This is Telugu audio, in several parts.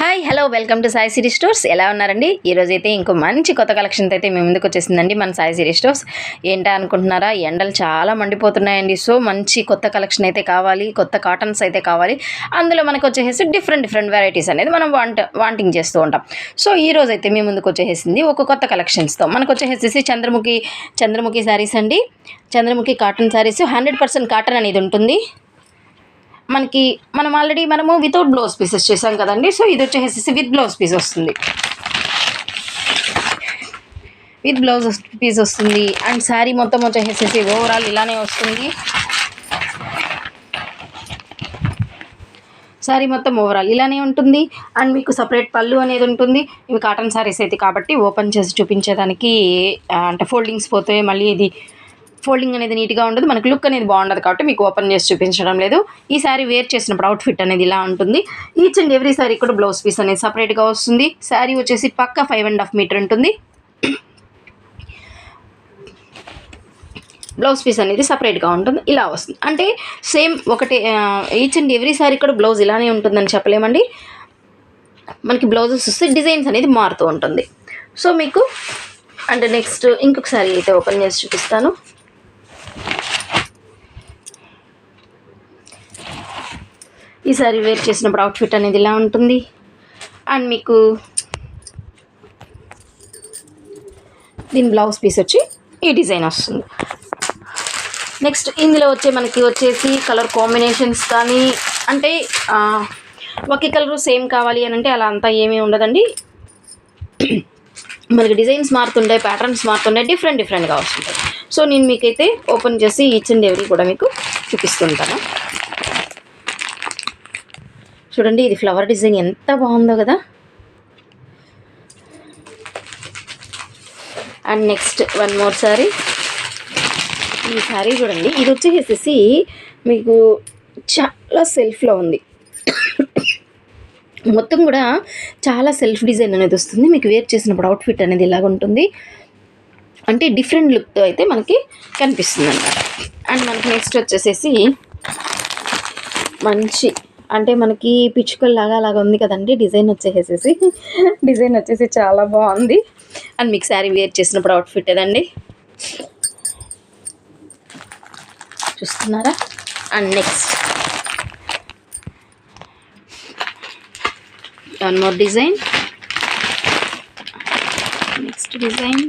Hi hello welcome to Sai Siri stores ఎలా ఉన్నారండి? ఈరోజు అయితే ఇంకో మంచి కొత్త కలెక్షన్తో అయితే మేము ముందుకు వచ్చేసిందండి మన సాయి సిరీ స్టోర్స్ ఏంటా అనుకుంటున్నారా? ఎండలు చాలా మండిపోతున్నాయండి. సో మంచి కొత్త కలెక్షన్ అయితే కావాలి కొత్త కాటన్స్ అయితే కావాలి. అందులో మనకు వచ్చేసి డిఫరెంట్ డిఫరెంట్ వెరైటీస్ అనేది మనం వాంట వాంటింగ్ చేస్తూ ఉంటాం. సో ఈ రోజు అయితే మేము ముందుకు వచ్చేసింది ఒక కొత్త కలెక్షన్స్తో మనకు వచ్చేసేసి చంద్రముఖి చంద్రముఖి శారీస్ అండి. Chandramukhi cotton saris hundred percent cotton అనేది ఉంటుంది. మనకి మనం ఆల్రెడీ మనము వితౌట్ బ్లౌజ్ పీసెస్ చేసాం కదండి. సో ఇది వచ్చేసేసి విత్ బ్లౌజ్ పీస్ వస్తుంది. విత్ బ్లౌజ్ పీస్ వస్తుంది. అండ్ శారీ మొత్తం వచ్చేసేసి ఓవరాల్ ఇలానే వస్తుంది. శారీ మొత్తం ఓవరాల్ ఇలానే ఉంటుంది. అండ్ మీకు సపరేట్ పళ్ళు అనేది ఉంటుంది. ఇవి కాటన్ శారీస్ అయితే కాబట్టి ఓపెన్ చేసి చూపించేదానికి అంటే ఫోల్డింగ్స్ పోతే మళ్ళీ ఇది ఫోల్డింగ్ అనేది నీట్గా ఉండదు. మనకు లుక్ అనేది బాగుండదు కాబట్టి మీకు ఓపెన్ చేసి చూపించడం లేదు. ఈ శారీ వేర్ చేసినప్పుడు అవుట్ఫిట్ అనేది ఇలా ఉంటుంది. ఈచ్ అండ్ ఎవ్రీ శారీ కూడా బ్లౌజ్ పీస్ అనేది సపరేట్గా వస్తుంది. శారీ వచ్చేసి పక్క ఫైవ్ అండ్ హాఫ్ మీటర్ ఉంటుంది. బ్లౌజ్ పీస్ అనేది సపరేట్గా ఉంటుంది. ఇలా వస్తుంది. అంటే సేమ్ ఒకటి ఈచ్ అండ్ ఎవ్రీ సారీ కూడా బ్లౌజ్ ఇలానే ఉంటుందని చెప్పలేమండి. మనకి బ్లౌజెస్ వస్తే డిజైన్స్ అనేది మారుతూ ఉంటుంది. సో మీకు అంటే నెక్స్ట్ ఇంకొకసారి అయితే ఓపెన్ చేసి చూపిస్తాను. ఈసారి వేర్ చేసినప్పుడు అవుట్ఫిట్ అనేది ఇలా ఉంటుంది? అండ్ మీకు దీని బ్లౌజ్ పీస్ వచ్చి ఈ డిజైన్ వస్తుంది. నెక్స్ట్ ఇందులో వచ్చే మనకి వచ్చేసి కలర్ కాంబినేషన్స్ కానీ అంటే ఒకే కలర్ సేమ్ కావాలి అని అంటే అలా అంతా ఏమీ ఉండదండి. మనకి డిజైన్స్ మారుతుండే ప్యాటర్న్స్ మారుతుండే డిఫరెంట్ డిఫరెంట్గా వస్తుంటాయి. సో నేను మీకైతే ఓపెన్ చేసి ఈచ్ అండ్ ఎవరీ కూడా మీకు చూపిస్తుంటాను. చూడండి ఇది ఫ్లవర్ డిజైన్ ఎంత బాగుందో కదా. And next one more sari ఈ శారీ చూడండి ఇది వచ్చేసేసి మీకు చాలా సెల్ఫ్లో ఉంది. మొత్తం కూడా చాలా సెల్ఫ్ డిజైన్ అనేది వస్తుంది. మీకు వేర్ చేసినప్పుడు అవుట్ఫిట్ అనేది ఇలాగ ఉంటుంది. అంటే డిఫరెంట్ లుక్తో అయితే మనకి కనిపిస్తుంది అనమాట అండ్ మనకి నెక్స్ట్ వచ్చేసేసి మంచి అంటే మనకి పిచ్చుకల్లాగా అలాగా ఉంది కదండి డిజైన్ వచ్చేసేసి. డిజైన్ వచ్చేసి చాలా బాగుంది. అండ్ మీకు శారీ వేర్ చేసినప్పుడు అవుట్ఫిట్ ఏదండి? చూస్తున్నారా? And next. One more design. Next design.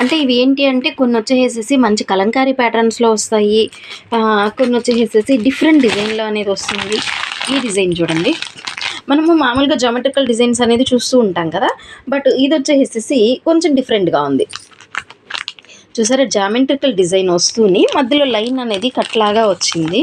అంటే ఇవి ఏంటి అంటే కొన్ని వచ్చేసేసి మంచి కలంకారీ ప్యాటర్న్స్లో వస్తాయి. కొన్ని వచ్చేసేసి డిఫరెంట్ డిజైన్లో అనేది వస్తుంది. ఈ డిజైన్ చూడండి. మనము మామూలుగా జామెట్రికల్ డిజైన్స్ అనేది చూస్తూ ఉంటాం కదా. బట్ ఇది వచ్చేసేసి కొంచెం డిఫరెంట్గా ఉంది. చూసారా? జామెట్రికల్ డిజైన్ వస్తూని మధ్యలో లైన్ అనేది కట్లాగా వచ్చింది.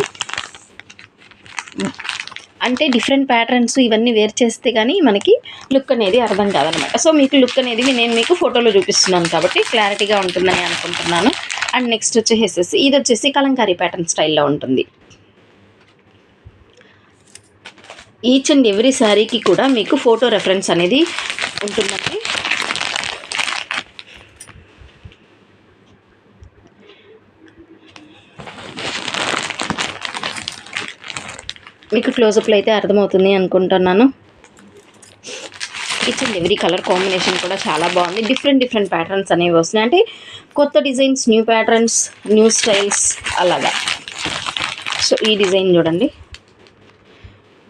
అంటే డిఫరెంట్ ప్యాటర్న్స్ ఇవన్నీ వేర్ చేస్తే కానీ మనకి లుక్ అనేది అర్థం కాదనమాట. సో మీకు లుక్ అనేది నేను మీకు ఫోటోలో చూపిస్తున్నాను కాబట్టి క్లారిటీగా ఉంటుందని అనుకుంటున్నాను. అండ్ నెక్స్ట్ వచ్చేసేసి ఇది వచ్చేసి కలంకారీ ప్యాటర్న్ స్టైల్లో ఉంటుంది. ఈచ్ అండ్ ఎవ్రీ శారీకి కూడా మీకు ఫోటో రెఫరెన్స్ అనేది ఉంటుందండి. మీకు క్లోజప్లో అయితే అర్థమవుతుంది అనుకుంటున్నాను. Each and every colour combination కూడా చాలా బాగుంది. డిఫరెంట్ డిఫరెంట్ ప్యాటర్న్స్ అనేవి వస్తున్నాయి. అంటే కొత్త designs new patterns new styles అలాగా. సో ఈ డిజైన్ చూడండి.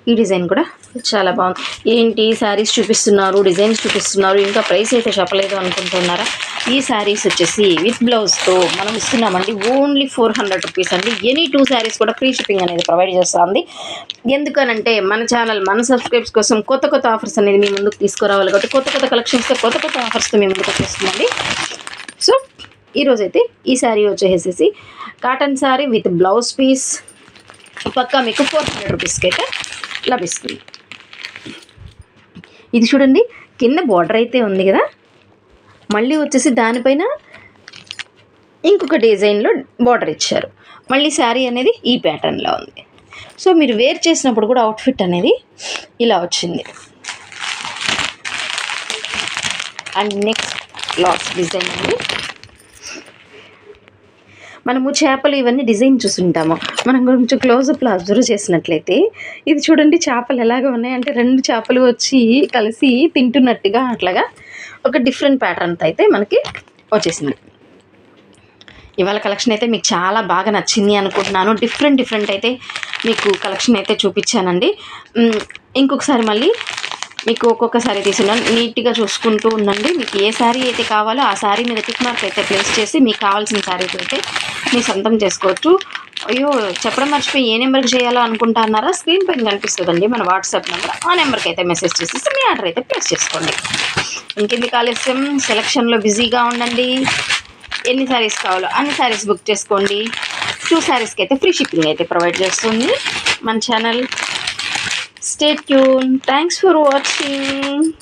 ఈ డిజైన్ కూడా చాలా బాగుంది. ఏంటి శారీస్ చూపిస్తున్నారు డిజైన్స్ చూపిస్తున్నారు ఇంకా ప్రైస్ అయితే చెప్పలేదు అనుకుంటున్నారా? ఈ శారీస్ వచ్చేసి విత్ బ్లౌజ్తో మనం ఇస్తున్నామండి. ఓన్లీ ఫోర్ హండ్రెడ్ రూపీస్ అండి. ఎనీ టూ శారీస్ కూడా ఫ్రీ షిప్పింగ్ అనేది ప్రొవైడ్ చేస్తుంది. ఎందుకనంటే మన ఛానల్ మన సబ్స్క్రైబ్స్ కోసం కొత్త కొత్త ఆఫర్స్ అనేది మీ ముందుకు తీసుకురావాలి కాబట్టి కొత్త కొత్త కలెక్షన్స్తో కొత్త కొత్త ఆఫర్స్తో మీ ముందుకు వచ్చేస్తుందండి సో ఈరోజైతే ఈ శారీ వచ్చేసేసి cotton sari with blouse piece పక్కా మీకు ఫోర్ హండ్రెడ్ రూపీస్కి అయితే లభిస్తుంది. ఇది చూడండి కింద బార్డర్ అయితే ఉంది కదా? మళ్ళీ వచ్చేసి దానిపైన ఇంకొక డిజైన్లో బార్డర్ ఇచ్చారు. మళ్ళీ శారీ అనేది ఈ ప్యాటర్న్లో ఉంది. సో మీరు వేర్ చేసినప్పుడు కూడా అవుట్ఫిట్ అనేది ఇలా వచ్చింది. అండ్ నెక్స్ట్ లాస్ట్ డిజైన్ అండి మనము చేపలు ఇవన్నీ డిజైన్ చూసుంటాము. మనం కొంచెం క్లోజప్లో అబ్జర్వ్ చేసినట్లయితే ఇది చూడండి చేపలు ఎలాగ ఉన్నాయంటే రెండు చేపలు వచ్చి కలిసి తింటున్నట్టుగా అట్లాగా ఒక డిఫరెంట్ ప్యాటర్న్తో అయితే మనకి వచ్చేసింది. ఇవాళ కలెక్షన్ అయితే మీకు చాలా బాగా నచ్చింది అనుకుంటున్నాను. డిఫరెంట్ డిఫరెంట్ అయితే మీకు కలెక్షన్ అయితే చూపించానండి. ఇంకొకసారి మళ్ళీ మీకు ఒక్కొక్కసారి తీసుకున్నాను నీట్గా చూసుకుంటూ ఉండండి. మీకు ఏ శారీ అయితే కావాలో ఆ శారీ మీద టిక్ మార్క్ అయితే ప్లేస్ చేసి మీకు కావాల్సిన శారీ అయితే మీ సొంతం చేసుకోవచ్చు. అయ్యో చెప్పడం మర్చిపోయి ఏ నెంబర్కి చేయాలో అనుకుంటా అన్నారా? స్క్రీన్ పైన కనిపిస్తుందండి మన వాట్సాప్ నెంబర్. ఆ నెంబర్కి అయితే మెసేజ్ చేసేసి మీ ఆర్డర్ అయితే ప్లేస్ చేసుకోండి. ఇంకెందుకు ఆలస్యం? సెలక్షన్లో బిజీగా ఉండండి. ఎన్ని శారీస్ కావాలో అన్ని శారీస్ బుక్ చేసుకోండి. టూ శారీస్కి అయితే ఫ్రీ షిప్పింగ్ అయితే ప్రొవైడ్ చేస్తుంది. మన channel Stay tuned. Thanks for watching.